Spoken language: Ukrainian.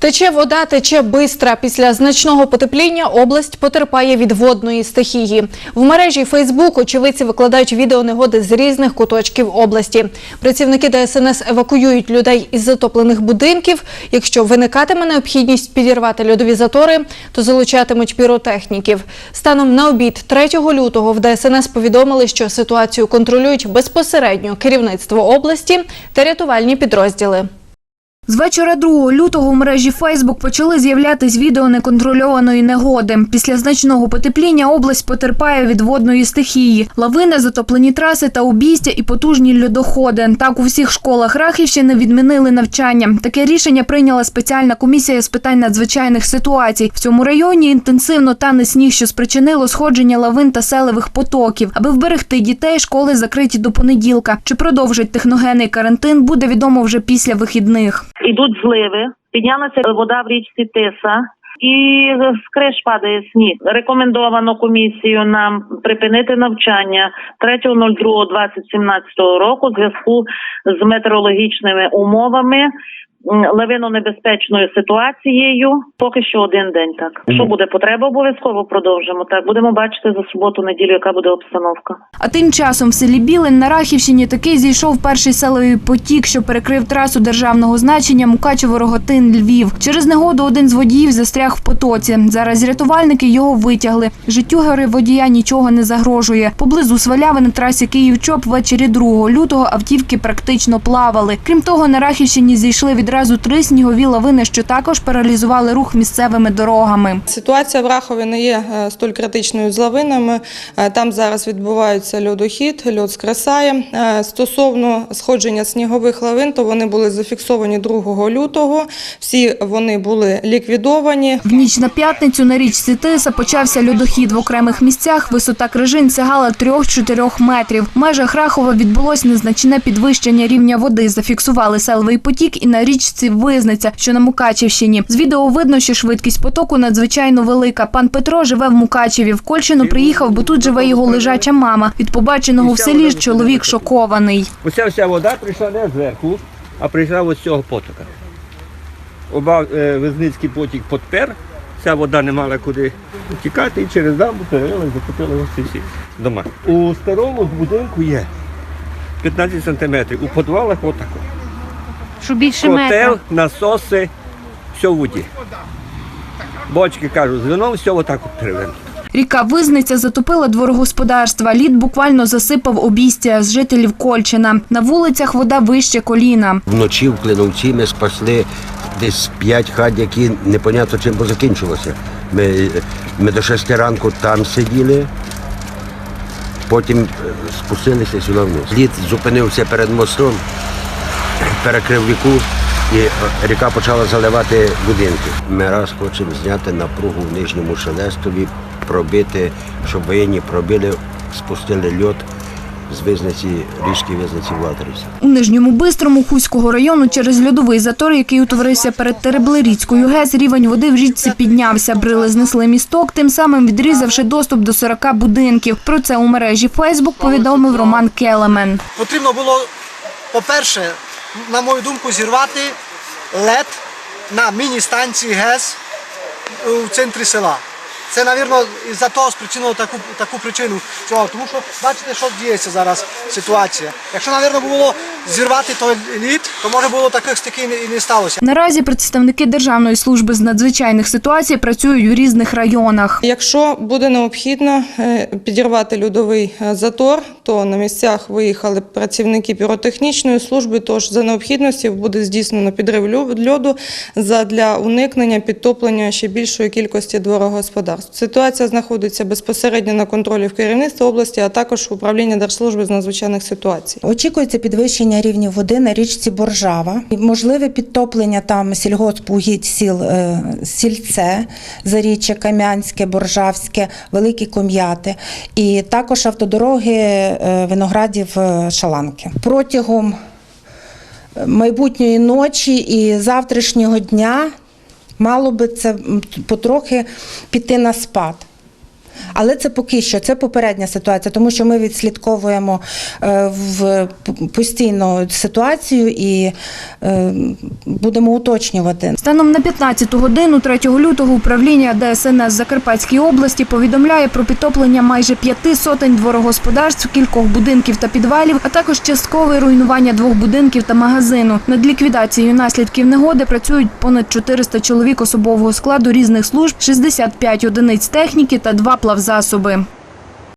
Тече вода, тече бистра. Після значного потепління область потерпає від водної стихії. В мережі Фейсбук очевидці викладають відео негоди з різних куточків області. Працівники ДСНС евакуюють людей із затоплених будинків. Якщо виникатиме необхідність підірвати льодові затори, то залучатимуть піротехніків. Станом на обід 3 лютого в ДСНС повідомили, що ситуацію контролюють безпосередньо керівництво області та рятувальні підрозділи. З вечора 2 лютого у мережі Фейсбук почали з'являтись відео неконтрольованої негоди. Після значного потепління область потерпає від водної стихії. Лавини, затоплені траси та обійстя і потужні льодоходи. Так у всіх школах Рахівщини відмінили навчання. Таке рішення прийняла спеціальна комісія з питань надзвичайних ситуацій. В цьому районі інтенсивно тане сніг, що спричинило сходження лавин та селевих потоків. Аби вберегти дітей, школи закриті до понеділка. Чи продовжить техногенний карантин, буде відомо вже після вихідних. Ідуть зливи, піднялася вода в річці Тиса. І з криш падає сніг. Рекомендовано комісію нам припинити навчання 3.02.2017 року в зв'язку з метеорологічними умовами, лавинонебезпечною ситуацією. Поки що один день так. Що буде потреба, обов'язково продовжимо. Так будемо бачити за суботу, неділю, яка буде обстановка. А тим часом в селі Білин на Рахівщині таки зійшов перший селовий потік, що перекрив трасу державного значення Мукачево-Роготин Львів. Через негоду один з водіїв застряг в потоці. Зараз рятувальники його витягли. Життю гори водія нічого не загрожує. Поблизу Сваляви на трасі Київ-Чоп ввечері 2 лютого автівки практично плавали. Крім того, на Рахівщині зійшли відразу три снігові лавини, що також паралізували рух місцевими дорогами. Ситуація в Рахові не є е, столь критичною з лавинами. Е, Там зараз відбувається льодохід, льод скресає. Е, Стосовно сходження снігових лавин, то вони були зафіксовані 2 лютого. Всі вони були ліквідовані. В ніч на п'ятницю на річці Тиса почався льодохід в окремих місцях. Висота крижин сягала 3-4 метрів. В межах Рахова відбулось незначне підвищення рівня води. Зафіксували селовий потік і на річці Визниця, що на Мукачівщині. З відео видно, що швидкість потоку надзвичайно велика. Пан Петро живе в Мукачеві. В Кольщину приїхав, бо тут живе його лежача мама. Від побаченого в селі ж чоловік шокований. Оця вся вода прийшла не зверху, а прийшла ось цього потока. Оба е, Визницький потік подпер, ця вода не мала куди тікати і через дамбу перелила і ось всі дома. У старому будинку є 15 сантиметрів, у підвалах отако. Що більше Котел, насоси, все в воді. Бочки кажуть, з вином все отак от перевернуто. Ріка Визниця затопила дворогосподарства. Лід буквально засипав обійстя з жителів Кольчина. На вулицях вода вище коліна. Вночі в Клиновці ми спасли десь п'ять хат, які непонятно чим позакінчилося. Ми, ми до шести ранку там сиділи, потім е, спустилися сюди вниз. Лід зупинився перед мостом, перекрив ріку і ріка почала заливати будинки. Ми раз хочемо зняти напругу в нижньому шелестові, пробити, щоб воєнні пробили, спустили льот з визнаці, річки визнаці в Латерівці. У Нижньому Бистрому Хуського району через льодовий затор, який утворився перед Тереблеріцькою ГЕС, рівень води в річці піднявся. Брили знесли місток, тим самим відрізавши доступ до 40 будинків. Про це у мережі Фейсбук повідомив Роман Келемен. Потрібно було, по-перше, на мою думку, зірвати лед на міні-станції ГЕС у центрі села. Це, мабуть, за того спричинило таку, таку причину. Чого? Тому що бачите, що діється зараз ситуація. Якщо, мабуть, було зірвати той лід, то може було таких стиків і не сталося. Наразі представники Державної служби з надзвичайних ситуацій працюють у різних районах. Якщо буде необхідно е, підірвати льодовий е, затор, то на місцях виїхали працівники піротехнічної служби. Тож за необхідності буде здійснено підрив льо- льоду для уникнення підтоплення ще більшої кількості дворогосподарств. Ситуація знаходиться безпосередньо на контролі в керівництві області, а також в управлінні Держслужби з надзвичайних ситуацій. Очікується підвищення рівня води на річці Боржава. Можливе підтоплення там сільгоспугідь сіл е, Сільце, Заріччя, Кам'янське, Боржавське, Великі Ком'яти і також автодороги е, виноградів е, Шаланки. Протягом майбутньої ночі і завтрашнього дня мало би це потрохи піти на спад. Але це поки що, це попередня ситуація, тому що ми відслідковуємо е, в постійно ситуацію і е, будемо уточнювати. Станом на 15 годину 3 лютого управління ДСНС Закарпатській області повідомляє про підтоплення майже п'яти сотень дворогосподарств, кількох будинків та підвалів, а також часткове руйнування двох будинків та магазину. Над ліквідацією наслідків негоди працюють понад 400 чоловік особового складу різних служб, 65 одиниць техніки та два плавзасоби.